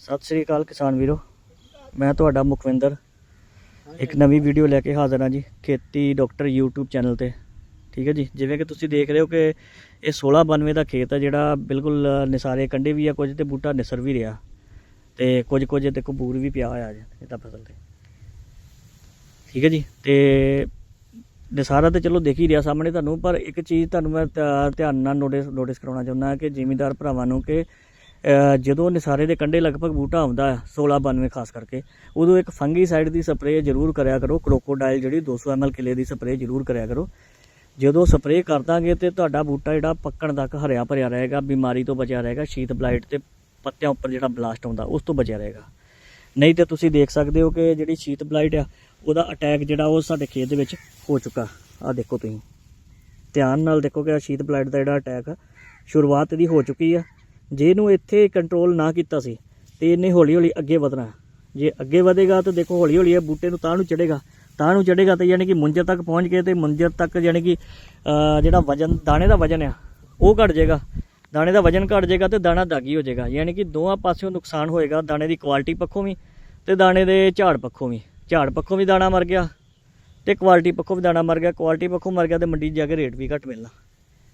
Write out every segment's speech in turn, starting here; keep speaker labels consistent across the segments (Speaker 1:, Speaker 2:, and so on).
Speaker 1: ਸਤਿ ਸ੍ਰੀ ਅਕਾਲ ਕਿਸਾਨ ਵੀਰੋ। ਮੈਂ ਤੁਹਾਡਾ ਮੁਖਵਿੰਦਰ। ਇੱਕ ਨਵੀਂ ਵੀਡੀਓ ਲੈ ਕੇ ਹਾਜ਼ਰ ਹਾਂ ਜੀ, ਖੇਤੀ ਡਾਕਟਰ YouTube ਚੈਨਲ ਤੇ। ਠੀਕ ਹੈ ਜੀ, ਜਿਵੇਂ ਕਿ ਤੁਸੀਂ ਦੇਖ ਰਹੇ ਹੋ ਕਿ ਇਹ 1692 ਦਾ ਖੇਤ ਹੈ, ਜਿਹੜਾ ਬਿਲਕੁਲ ਨਿਸਾਰੇ ਕੰਡੇ ਵੀ ਆ, ਕੁਝ ਤੇ ਬੂਟਾ ਨਿਸਰ ਵੀ ਰਿਹਾ। ਤੇ ਕੁਝ ਕੁਝ ਤੇ ਕਬੂਰ ਵੀ ਪਿਆ ਹੋਇਆ ਜੀ ਇਹ ਤਾਂ ਫਸਲ ਤੇ। ਠੀਕ ਹੈ ਜੀ, ਤੇ ਨਿਸਾਰਾ ਤੇ ਚਲੋ ਦੇਖ ਹੀ ਰਿਹਾ ਸਾਹਮਣੇ ਤੁਹਾਨੂੰ, ਪਰ ਇੱਕ ਚੀਜ਼ ਤੁਹਾਨੂੰ ਮੈਂ ਧਿਆਨ ਨਾਲ ਨੋਟਿਸ ਨੋਟਿਸ ਕਰਾਉਣਾ ਚਾਹੁੰਦਾ ਕਿ ਜ਼ਿਮੀਂਦਾਰ ਭਰਾਵਾਂ ਨੂੰ ਕਿ ਜਦੋਂ ਨਿਸਾਰੇ ਦੇ ਕੰਡੇ ਲਗਭਗ ਬੂਟਾ ਆਉਂਦਾ ਹੈ 1692 ਖਾਸ ਕਰਕੇ, ਉਦੋਂ ਇੱਕ ਫੰਗੀਸਾਈਡ ਦੀ ਸਪਰੇਅ ਜ਼ਰੂਰ ਕਰਿਆ ਕਰੋ ਕ੍ਰੋਕੋਡਾਈਲ ਜਿਹੜੀ 200 ml ਕਿਲੇ ਦੀ ਸਪਰੇਅ ਜ਼ਰੂਰ ਕਰਿਆ ਕਰੋ। ਜਦੋਂ ਸਪਰੇਅ ਕਰ ਦਾਂਗੇ ਤੇ ਤੁਹਾਡਾ ਬੂਟਾ ਜਿਹੜਾ ਪੱਕਣ ਤੱਕ ਹਰਿਆ ਭਰਿਆ ਰਹੇਗਾ, ਬਿਮਾਰੀ ਤੋਂ ਬਚਿਆ ਰਹੇਗਾ ਸ਼ੀਤ ਬਲਾਈਟ ਤੇ ਪੱਤਿਆਂ ਉੱਪਰ ਜਿਹੜਾ ਬਲਾਸਟ ਆਉਂਦਾ, ਉਸ ਤੋਂ ਬਚਿਆ ਰਹੇਗਾ। ਨਹੀਂ ਤੇ ਤੁਸੀਂ ਦੇਖ ਸਕਦੇ ਹੋ ਕਿ ਜਿਹੜੀ ਸ਼ੀਤ ਬਲਾਈਟ ਆ, ਉਹਦਾ ਅਟੈਕ ਜਿਹੜਾ ਉਹ ਸਾਡੇ ਖੇਤ ਦੇ ਵਿੱਚ ਹੋ ਚੁੱਕਾ। ਆ ਦੇਖੋ ਤੁਸੀਂ। ਧਿਆਨ ਨਾਲ ਦੇਖੋ ਕਿ ਆ ਸ਼ੀਤ ਬਲਾਈਟ ਦਾ ਜਿਹੜਾ ਅਟੈਕ ਸ਼ੁਰੂਆਤ ਇਹਦੀ ਹੋ ਚੁੱਕੀ ਆ। ਜੇ ਇਹਨੂੰ ਇੱਥੇ ਕੰਟਰੋਲ ਨਾ ਕੀਤਾ ਸੀ, ਤੇ ਇਹਨੇ ਹੌਲੀ ਹੌਲੀ ਅੱਗੇ ਵਧਣਾ। ਜੇ ਅੱਗੇ ਵਧੇਗਾ ਤਾਂ ਦੇਖੋ ਹੌਲੀ ਹੌਲੀ ਇਹ ਬੂਟੇ ਨੂੰ ਤਾਂ ਨੂੰ ਚੜੇਗਾ ਤਾਂ ਨੂੰ ਚੜੇਗਾ ਤੇ ਯਾਨੀ ਕਿ ਮੁੰਜਰ ਤੱਕ ਪਹੁੰਚ ਕੇ ਤੇ ਮੁੰਜਰ ਤੱਕ ਯਾਨੀ ਕਿ ਜਿਹੜਾ ਵਜਨ, ਦਾਣੇ ਦਾ ਵਜਨ ਆ, ਉਹ ਘਟ ਜਾਏਗਾ। ਦਾਣੇ ਦਾ ਵਜਨ ਘਟ ਜਾਏਗਾ ਤੇ ਦਾਣਾ ਦਾਗੀ ਹੋ ਜਾਏਗਾ। ਯਾਨੀ ਕਿ ਦੋਹਾਂ ਪਾਸਿਓਂ ਨੁਕਸਾਨ ਹੋਏਗਾ, ਦਾਣੇ ਦੀ ਕੁਆਲਿਟੀ ਪੱਖੋਂ ਵੀ ਤੇ ਦਾਣੇ ਦੇ ਝਾੜ ਪੱਖੋਂ ਵੀ। ਝਾੜ ਪੱਖੋਂ ਵੀ ਦਾਣਾ ਮਰ ਗਿਆ ਤੇ ਕੁਆਲਿਟੀ ਪੱਖੋਂ ਵੀ ਦਾਣਾ ਮਰ ਗਿਆ ਕੁਆਲਿਟੀ ਪੱਖੋਂ ਮਰ ਗਿਆ ਤੇ ਮੰਡੀ 'ਚ ਜਾ ਕੇ ਰੇਟ ਵੀ ਘੱਟ ਮਿਲਣਾ।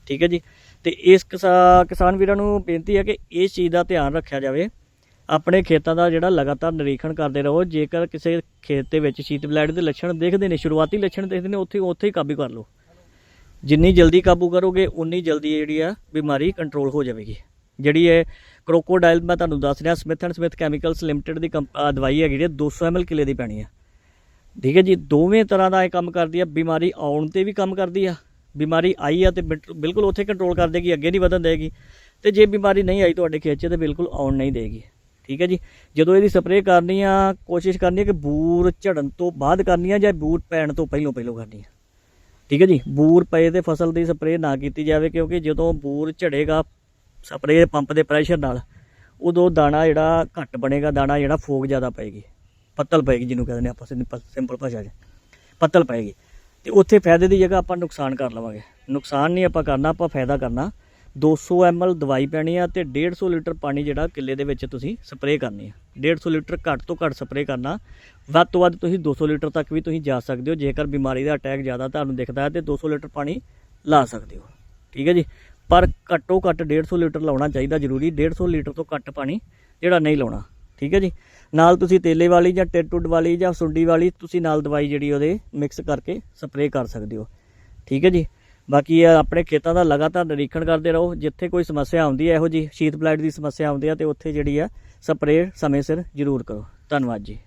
Speaker 1: ਠੀਕ ਹੈ ਜੀ? ਤੇ ਇਸ ਕਿਸਾਨ ਵੀਰਾਂ ਨੂੰ ਬੇਨਤੀ ਹੈ ਕਿ ਇਸ ਚੀਜ਼ ਦਾ ਧਿਆਨ ਰੱਖਿਆ ਜਾਵੇ। ਆਪਣੇ ਖੇਤਾਂ ਦਾ ਜਿਹੜਾ ਲਗਾਤਾਰ ਨਿਰੀਖਣ ਕਰਦੇ ਰਹੋ। ਜੇਕਰ ਕਿਸੇ ਖੇਤ ਦੇ ਵਿੱਚ ਸ਼ੀਤ ਬਲੈਡ ਦੇ ਲੱਛਣ ਦੇਖਦੇ ਨੇ, ਸ਼ੁਰੂਆਤੀ ਲੱਛਣ ਦੇਖਦੇ ਨੇ, ਉੱਥੇ ਉੱਥੇ ਹੀ ਕਾਬੂ ਕਰ ਲਓ। ਜਿੰਨੀ ਜਲਦੀ ਕਾਬੂ ਕਰੋਗੇ, ਉਨੀ ਜਲਦੀ ਜਿਹੜੀ ਆ ਬਿਮਾਰੀ ਕੰਟਰੋਲ ਹੋ ਜਾਵੇਗੀ। ਜਿਹੜੀ ਇਹ ਕ੍ਰੋਕੋਡਾਈਲ ਮੈਂ ਤੁਹਾਨੂੰ ਦੱਸ ਰਿਹਾ Smith and Smith chemicals limited ਦੀ ਕੰਪ- ਦਵਾਈ ਹੈਗੀ ਜਿਹੜੀ 200 ml ਕਿਲੇ ਦੀ ਪੈਣੀ ਆ। ਠੀਕ ਹੈ ਜੀ? ਦੋਵੇਂ ਤਰ੍ਹਾਂ ਦਾ ਇਹ ਕੰਮ ਕਰਦੀ ਆ। ਬਿਮਾਰੀ ਆਉਣ ਤੇ ਵੀ ਕੰਮ ਕਰਦੀ ਆ। ਬਿਮਾਰੀ ਆਈ ਆ ਤੇ ਬਿਲਕੁਲ- ਬਿਲਕੁਲ ਉੱਥੇ ਕੰਟਰੋਲ ਕਰ ਦੇਗੀ, ਅੱਗੇ ਨਹੀਂ ਵਧਣ ਦੇਗੀ। ਤੇ ਜੇ ਬਿਮਾਰੀ ਨਹੀਂ ਆਈ ਤੁਹਾਡੇ ਖੇਤ 'ਚ ਤੇ ਬਿਲਕੁਲ ਆਉਣ ਨਹੀਂ ਦੇਗੀ। ਠੀਕ ਹੈ ਜੀ? ਜਦੋਂ ਇਹਦੀ ਸਪਰੇਅ ਕਰਨੀ ਆ, ਕੋਸ਼ਿਸ਼ ਕਰਨੀ ਹੈ ਕਿ ਬੂਰ ਝੜਨ ਤੋਂ ਬਾਅਦ ਕਰਨੀ ਆ ਜਾਂ ਬੂਰ ਪੈਣ ਤੋਂ ਪਹਿਲਾਂ ਪਹਿਲਾਂ ਕਰਨੀ ਆ? ਠੀਕ ਹੈ ਜੀ? ਬੂਰ ਪਏ ਤੇ ਫਸਲ ਦੀ ਸਪਰੇਅ ਨਾ ਕੀਤੀ ਜਾਵੇ ਕਿਉਂਕਿ ਜਦੋਂ ਬੂਰ ਝੜੇਗਾ ਸਪਰੇਅ ਪੰਪ ਦੇ ਪ੍ਰੈਸ਼ਰ ਨਾਲ, ਉਦੋਂ ਦਾਣਾ ਜਿਹੜਾ ਘੱਟ ਬਣੇਗਾ, ਦਾਣਾ ਜਿਹੜਾ ਫੋਕ ਜ਼ਿਆਦਾ ਪਏਗੀ। ਪੱਤਲ ਪਏਗੀ ਜਿਹਨੂੰ ਕਹਿੰਦੇ ਨੇ ਆਪਾਂ ਸਿੰਪਲ ਭਾਸ਼ਾ 'ਚ। ਪੱਤਲ ਪਏਗੀ। ਤੇ ਉੱਥੇ ਫਾਇਦੇ ਦੀ ਜਗ੍ਹਾ ਆਪਾਂ ਨੁਕਸਾਨ ਕਰ ਲਵਾਂਗੇ। ਨੁਕਸਾਨ ਨਹੀਂ ਆਪਾਂ ਕਰਨਾ, ਆਪਾਂ ਫਾਇਦਾ ਕਰਨਾ। 200 ml ਦਵਾਈ ਪੈਣੀ ਆ ਤੇ 150 ਲੀਟਰ ਪਾਣੀ ਜਿਹੜਾ ਕਿੱਲੇ ਦੇ ਵਿੱਚ ਤੁਸੀਂ ਸਪਰੇਅ ਕਰਨੀ ਆ। 150 ਲੀਟਰ ਘੱਟ ਤੋਂ ਘੱਟ ਸਪਰੇਅ ਕਰਨਾ। ਵੱਧ ਤੋਂ ਵੱਧ ਤੁਸੀਂ 200 ਲੀਟਰ ਤੱਕ ਵੀ ਤੁਸੀਂ ਜਾ ਸਕਦੇ ਹੋ। ਜੇਕਰ ਬਿਮਾਰੀ ਦਾ ਅਟੈਕ ਜ਼ਿਆਦਾ ਤੁਹਾਨੂੰ ਦਿਖਦਾ ਹੈ ਤੇ 200 ਲੀਟਰ ਪਾਣੀ ਲਾ ਸਕਦੇ ਹੋ। ਠੀਕ ਹੈ ਜੀ? ਪਰ ਘੱਟੋ ਘੱਟ 150 ਲੀਟਰ ਲਾਉਣਾ ਚਾਹੀਦਾ ਜ਼ਰੂਰੀ। 150 ਲੀਟਰ ਤੋਂ ਘੱਟ ਪਾਣੀ ਜਿਹੜਾ ਨਹੀਂ ਲਾਉਣਾ। ਠੀਕ ਹੈ ਜੀ? ਨਾਲ ਤੁਸੀਂ ਤੇਲੇ ਵਾਲੀ ਜਾਂ ਟਿੱਟੁੱਡ ਵਾਲੀ ਜਾਂ ਸੁੰਡੀ ਵਾਲੀ ਤੁਸੀਂ ਨਾਲ ਦਵਾਈ ਜਿਹੜੀ ਉਹਦੇ ਮਿਕਸ ਕਰਕੇ ਸਪਰੇਅ ਕਰ ਸਕਦੇ ਹੋ। ਠੀਕ ਹੈ ਜੀ? ਬਾਕੀ ਆਪਣੇ ਖੇਤਾਂ ਦਾ ਲਗਾਤਾਰ ਨਿਰੀਖਣ ਕਰਦੇ ਰਹੋ। ਜਿੱਥੇ ਕੋਈ ਸਮੱਸਿਆ ਆਉਂਦੀ ਹੈ, ਇਹੋ ਜੀ ਸ਼ੀਤ ਪਲਾਈਟ ਦੀ ਸਮੱਸਿਆ ਆਉਂਦੀ ਹੈ ਤੇ ਉੱਥੇ ਜਿਹੜੀ ਆ ਸਪਰੇਅ ਸਮੇਂ ਸਿਰ ਜ਼ਰੂਰ ਕਰੋ। ਧੰਨਵਾਦ ਜੀ।